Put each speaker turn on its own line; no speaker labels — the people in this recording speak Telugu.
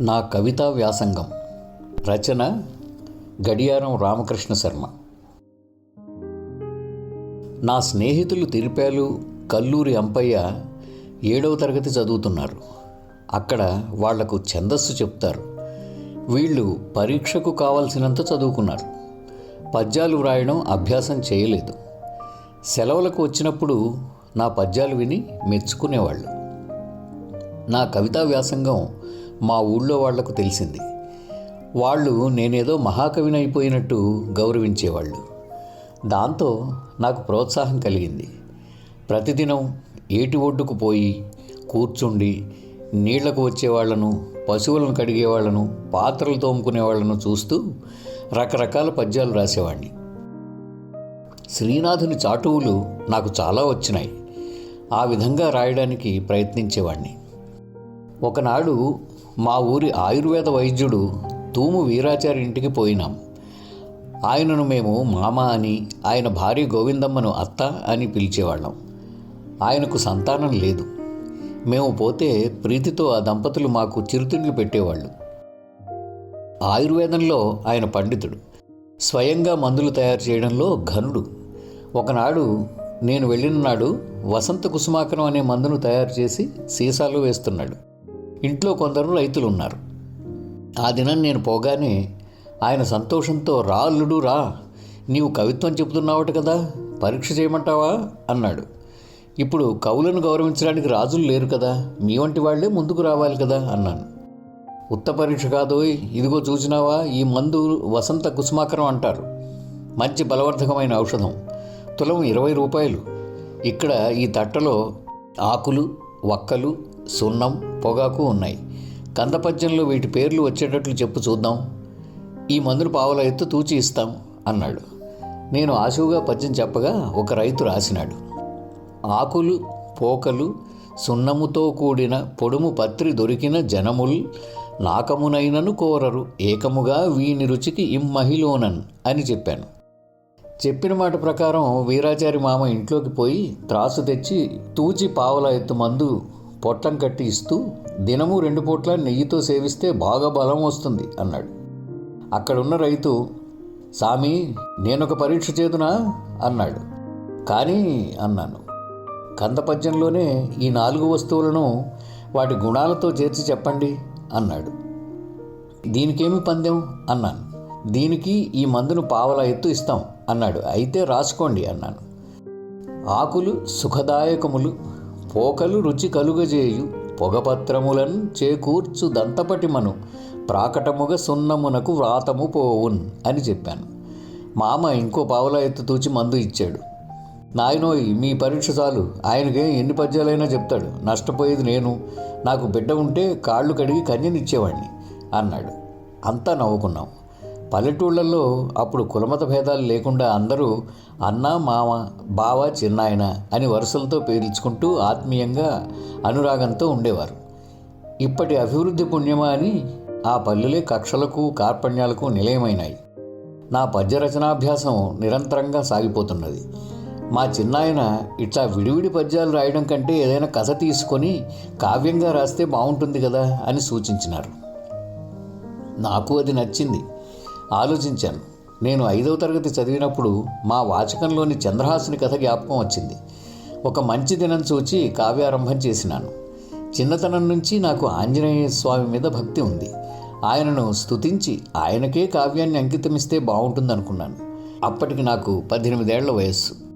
నా కవితా వ్యాసంగం. రచన గడియారం రామకృష్ణ శర్మ. నా స్నేహితులు తిరిపాలు కల్లూరి అంపయ్య ఏడవ తరగతి చదువుతున్నారు. అక్కడ వాళ్ళకు ఛందస్సు చెప్తారు. వీళ్ళు పరీక్షకు కావలసినంత చదువుకున్నారు. పద్యాలు వ్రాయడం అభ్యాసం చేయలేదు. సెలవులకు వచ్చినప్పుడు నా పద్యాలు విని మెచ్చుకునేవాళ్ళు. నా కవితా వ్యాసంగం మా ఊళ్ళో వాళ్ళకు తెలిసింది. వాళ్ళు నేనేదో మహాకవిని అయిపోయినట్టు గౌరవించేవాళ్ళు. దాంతో నాకు ప్రోత్సాహం కలిగింది. ప్రతిదినం ఏటి ఒడ్డుకు పోయి కూర్చుండి నీళ్ళకు వచ్చేవాళ్ళను పశువులను కడిగేవాళ్ళను పాత్రలు తోముకునేవాళ్ళను చూస్తూ రకరకాల పద్యాలు రాసేవాడిని శ్రీనాథుని చాటువులు నాకు చాలా వచ్చినాయి. ఆ విధంగా రాయడానికి ప్రయత్నించేవాడిని ఒకనాడు మా ఊరి ఆయుర్వేద వైద్యుడు తూము వీరాచారి ఇంటికి పోయినాం. ఆయనను మేము మామ అని ఆయన భార్య గోవిందమ్మను అత్త అని పిలిచేవాళ్ళం. ఆయనకు సంతానం లేదు. మేము పోతే ప్రీతితో ఆ దంపతులు మాకు చిరుతిండ్లు పెట్టేవాళ్ళు. ఆయుర్వేదంలో ఆయన పండితుడు. స్వయంగా మందులు తయారు చేయడంలో ఘనుడు. ఒకనాడు నేను వెళ్ళిన నాడు వసంత కుసుమాకరం అనే మందును తయారు చేసి సీసాలో వేస్తున్నాడు. ఇంట్లో కొందరు రైతులు ఉన్నారు ఆ దినం నేను పోగానే ఆయన సంతోషంతో రా అల్లుడు రా నీవు కవిత్వం చెబుతున్నావట కదా పరీక్ష చేయమంటావా? అన్నాడు. ఇప్పుడు కవులను గౌరవించడానికి రాజులు లేరు కదా మీ వంటి వాళ్ళే ముందుకు రావాలి కదా అన్నాను. ఉత్త పరీక్ష కాదోయ్ ఇదిగో చూసినావా ఈ మందు వసంత కుసుమాకరం అంటారు. మంచి బలవర్ధకమైన ఔషధం తులం ఇరవై రూపాయలు. ఇక్కడ ఈ తట్టలో ఆకులు వక్కలు సున్నం పొగాకు ఉన్నాయి. కందపద్యంలో వీటి పేర్లు వచ్చేటట్లు చెప్పు చూద్దాం. ఈ మందును పావుల ఎత్తు తూచి ఇస్తాం అన్నాడు. నేను ఆశువుగా పద్యం చెప్పగా ఒక రైతు రాసినాడు. ఆకులు పోకలు సున్నముతో కూడిన పొడుము పత్రి దొరికిన జనముల్ నాకమునైనను కోరరు. ఏకముగా వీని రుచికి ఇమ్మహిలోనన్ అని చెప్పాను. చెప్పిన మాట ప్రకారం వీరాచారి మామ ఇంట్లోకి పోయి త్రాసు తెచ్చి తూచి పావుల ఎత్తు మందు పొట్లం కట్టి ఇస్తూ దినము రెండు పూట్ల నెయ్యితో సేవిస్తే బాగా బలం వస్తుంది అన్నాడు. అక్కడున్న రైతు సామి నేనొక పరీక్ష చేదునా? అన్నాడు. కానీ అన్నాను కందపద్యంలోనే ఈ నాలుగు వస్తువులను వాటి గుణాలతో చేర్చి చెప్పండి అన్నాడు. దీనికేమి పందెం? అన్నాను. దీనికి ఈ మందును పావల ఎత్తు ఇస్తాం అన్నాడు. అయితే రాసుకోండి అన్నాను. ఆకులు సుఖదాయకములు పోకలు రుచి కలుగజేయు. పొగపత్రములను చేకూర్చు దంతపటిమను. ప్రాకటముగా సున్నమునకు వ్రాతము పోవున్ అని చెప్పాను. మామ ఇంకో పావుల ఎత్తు తూచి మందు ఇచ్చాడు. నాయనోయ్ మీ పరీక్ష చాలు. ఆయనకే ఎన్ని పద్యాలైనా చెప్తాడు. నష్టపోయేది నేను. నాకు బిడ్డ ఉంటే కాళ్ళు కడిగి కన్యనిచ్చేవాడిని అన్నాడు. అంతా నవ్వుకున్నాం. పల్లెటూళ్ళల్లో అప్పుడు కులమత భేదాలు లేకుండా అందరూ అన్న మామ బావ చిన్నాయన అని వరుసలతో పేర్చుకుంటూ ఆత్మీయంగా అనురాగంతో ఉండేవారు. ఇప్పటి అభివృద్ధి పుణ్యమా అని ఆ పల్లెలే కక్షలకు కార్పణ్యాలకు నిలయమైనాయి. నా పద్య రచనాభ్యాసం నిరంతరంగా సాగిపోతున్నది. మా చిన్నాయన ఇట్లా విడివిడి పద్యాలు రాయడం కంటే ఏదైనా కథ తీసుకొని కావ్యంగా రాస్తే బాగుంటుంది కదా అని సూచించినారు. నాకు అది నచ్చింది. ఆలోచించాను. నేను ఐదవ తరగతి చదివినప్పుడు మా వాచకంలోని చంద్రహాసుని కథ జ్ఞాపకం వచ్చింది. ఒక మంచి దినం చూచి కావ్యారంభం చేసినాను. చిన్నతనం నుంచి నాకు ఆంజనేయ స్వామి మీద భక్తి ఉంది. ఆయనను స్తుతించి ఆయనకే కావ్యాన్ని అంకితమిస్తే బాగుంటుందనుకున్నాను. అప్పటికి నాకు పద్దెనిమిదేళ్ళ వయస్సు.